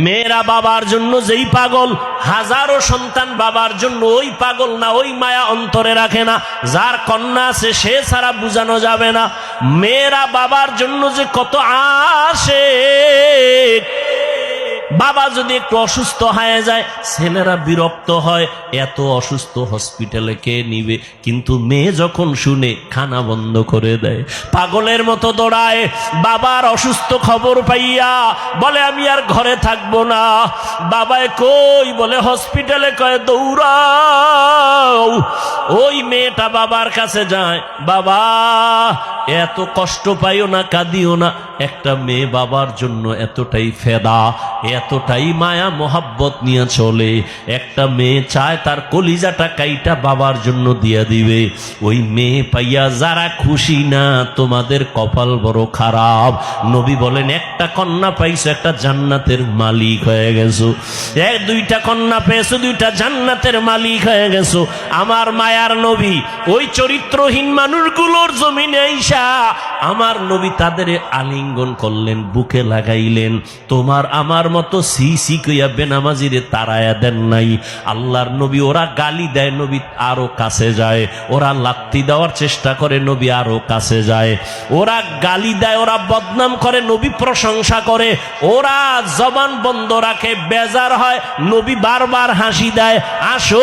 মেয়েরা বাবার জন্য যেই পাগল, হাজারো সন্তান বাবার জন্য ওই পাগল না, ওই মায়া অন্তরে রাখে না। যার কন্যা আছে, সে ছাড়া বুঝানো যাবে না। মেয়েরা বাবার জন্য যে কত আসে বাবা যদি একটু অসুস্থ হয়ে যায়, ছেলেরা বিরক্ত হয়, এত অসুস্থ হসপিটালে কে নিবে? কিন্তু মেয়ে যখন শুনে, খানা বন্ধ করে দেয়। পাগলের মতো দৌড়ায়, বাবার অসুস্থ খবর পাইয়া বলে, আমি আর ঘরে থাকব না। বাবায় কই বলে, হসপিটালে কয়ে দৌড়াও। ওই মেয়েটা বাবার কাছে যায়, বাবা, এত কষ্ট পাইও না, কাঁদিও না। একটা মেয়ে বাবার জন্য এতটাই ফেদা এতটাই মায়া, মোহাব্বত নিয়ে চলে। একটা মেয়ে চায় তার কলিজাটা কাইটা বাবার জন্য দিয়া দিবে। ওই মেয়ে পাইয়া যারা খুশি না, তোমাদের কপাল বড় খারাপ। নবী বলেন, একটা কন্যা পাইছো, একটা জান্নাতের মালিক হয়ে গেছো। এক দুইটা কন্যা পেয়েছ, দুইটা জান্নাতের মালিক হয়ে গেছো। আমার মায়ার নবী, ওই চরিত্রহীন মানুষগুলোর জমিনে আইসা আমার নবী তাদের আলিঙ্গন করলেন, বুকে লাগাইলেন। তোমার, আমার মতো সি সি কইয়া বেনামাজিরে তারায়া দেন নাই। আল্লাহর নবী ওরা গালি দেয়, নবী আরও কাছে যায়। ওরা লাত্তি দেওয়ার চেষ্টা করে, নবী আরও কাছে যায়। ওরা গালি দেয়, ওরা বদনাম করে, নবী প্রশংসা করে। ওরা জবান বন্ধ রাখে, বেজার হয়, নবী বারবার হাসি দেয়, আসো।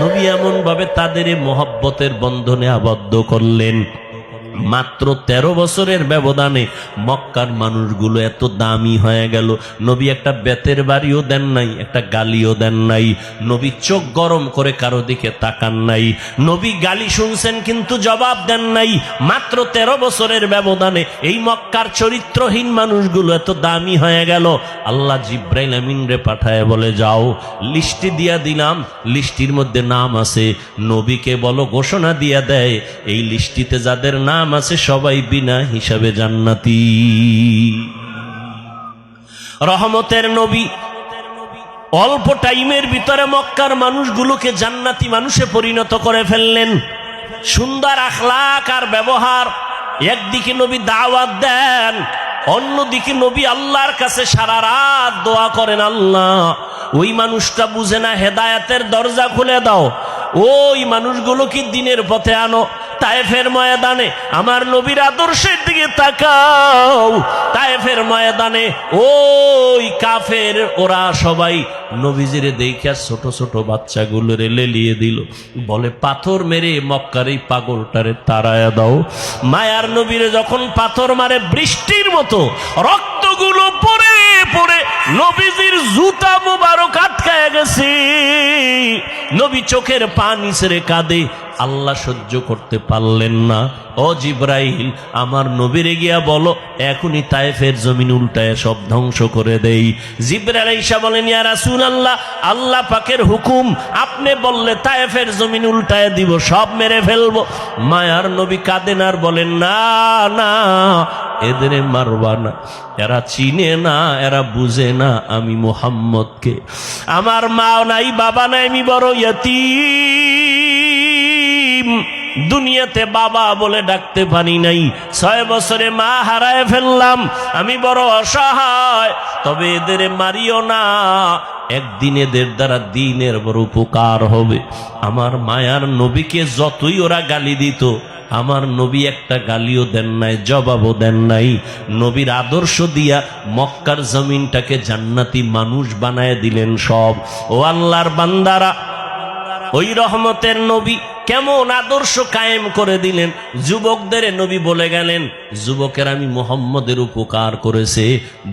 নবী এমন ভাবে তাদের মহব্বতের বন্ধনে আবদ্ধ করলেন। মাত্র ১৩ বছরের ব্যবধানে মক্কার মানুষগুলো এত দামি হয়ে গেল। নবী একটা বেতের বাড়িও দেন নাই, একটা গালিও দেন নাই। নবী চোখ গরম করে কারও দিকে তাকান নাই। নবী গালি শুনছেন কিন্তু জবাব দেন নাই। মাত্র ১৩ বছরের ব্যবধানে এই মক্কার চরিত্রহীন মানুষগুলো এত দামি হয়ে গেল। আল্লাহ জিব্রাইল আমিন রে পাঠায় বলে, যাও লিস্টি দিয়া দিলাম লিস্টির মধ্যে নাম আছে। নবীকে বলো, ঘোষণা দিয়া দেয়, এই লিস্টিতে যাদের নাম আছে সবাই বিনা হিসাবে জান্নাতি। রহমতের নবী অল্প টাইমের ভিতরে মক্কার মানুষগুলোকে জান্নাতি মানুষে পরিণত করে ফেললেন। সুন্দর আখলাক আর ব্যবহার। একদিকে নবী দাওয়াত দেন, অন্যদিকে নবী আল্লাহর কাছে সারা রাত দোয়া করেন, আল্লাহ, ওই মানুষটা বুঝে না, হেদায়াতের দরজা খুলে দাও। ওই মানুষগুলো কি দিনের পথে আনো? তায়েফের ময়দানে, আমার নবীর আদর্শের দিকে তাকাও। তায়েফের ময়দানে ওই কাফের, ওরা সবাই নবীজিরে দেখে ছোট ছোট বাচ্চাগুলোরে লেলিয়ে দিল। বলে, পাথর মেরে মক্কার এই পাগলটারে তারায়া দাও। মায়ার নবীরে যখন পাথর মারে বৃষ্টির মতো পড়ে নবীজির জুতা মুবারক আটকায় গেছে। নবী চোখের পানি ছেড়ে কাঁদে। আল্লাহ সহ্য করতে পারলেন না। ও জিব্রাইল, আমার নবীরে গিয়া বলো, এখনই তায়েফের জমিন উল্টায় সব ধ্বংস করে দেই। জিব্রাইল ঈসা বলেন, ইয়া রাসূল আল্লাহ আল্লাহ পাকের হুকুম, আপনি বললে তায়েফের জমিন উল্টায় দিব, সব মেরে ফেলব। মায়ার নবী কাঁদেন আর বলেন, না না এদের মারবা না। এরা চিনে না, এরা বুঝে না আমি মোহাম্মদকে। আমার মাও নাই, বাবা নাই, আমি বড় ইয়তীম। দুনিয়াতে বাবা বলে ডাকতে পারি নাই। ছয় বছরে মা হারায় ফেললাম, আমি বড় অসহায়, তবে এদের মারিও না। একদিন এদের দ্বারা দিনের বড় উপকার হবে। আমার মায়ার নবীকে যতই ওরা গালি দিত, আমার নবী একটা গালিও দেন নাই, জবাবও দেন নাই। নবীর আদর্শ দিয়া মক্কার জমিনটাকে জান্নাতি মানুষ বানায় দিলেন সব। ও আল্লাহর বান্দারা ওই রহমতের নবী কেমন আদর্শ কায়েম করে দিলেন। যুবকদের নবী বলে গেলেন, যুবকের আমি মোহাম্মদের উপকার করেছে,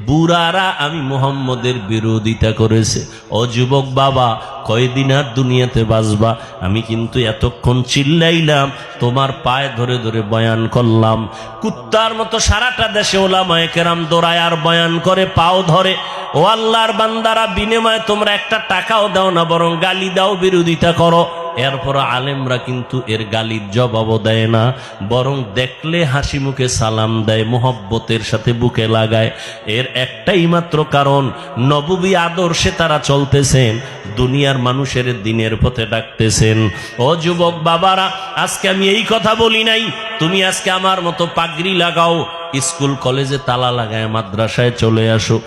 বুড়ারা আমি মোহাম্মদের বিরোধিতা করেছে। ও যুবক বাবা, কয়দিন আর দুনিয়াতে বাঁচবা? আমি কিন্তু এতক্ষণ চিল্লাইলাম তোমার পায়ে ধরে ধরে বয়ান করলাম। কুত্তার মতো সারাটা দেশে ওলামায় কেরাম দৌড়ায় আর বয়ান করে, পাও ধরে। ও আল্লাহর বান্দারা বিনিময়ে তোমরা একটা টাকাও দাও না, বরং গালি দাও, বিরোধিতা করো। এরপর আলেমরা কিন্তু এর গালির জবাবও দেয় না, বরং দেখলে হাসি মুখে সালাম দেয়, মোহব্বতের সাথে বুকে লাগায়। এর একটাই মাত্র কারণ, নববী আদর্শে তারা চলতেছেন, দুনিয়ার মানুষের দিনের পথে ডাকতেছেন। ও যুবক বাবারা, আজকে আমি এই কথা বলি নাই, তুমি আজকে আমার মতো পাগড়ি লাগাও, স্কুল কলেজে তালা লাগায় মাদ্রাসায় চলে আসো।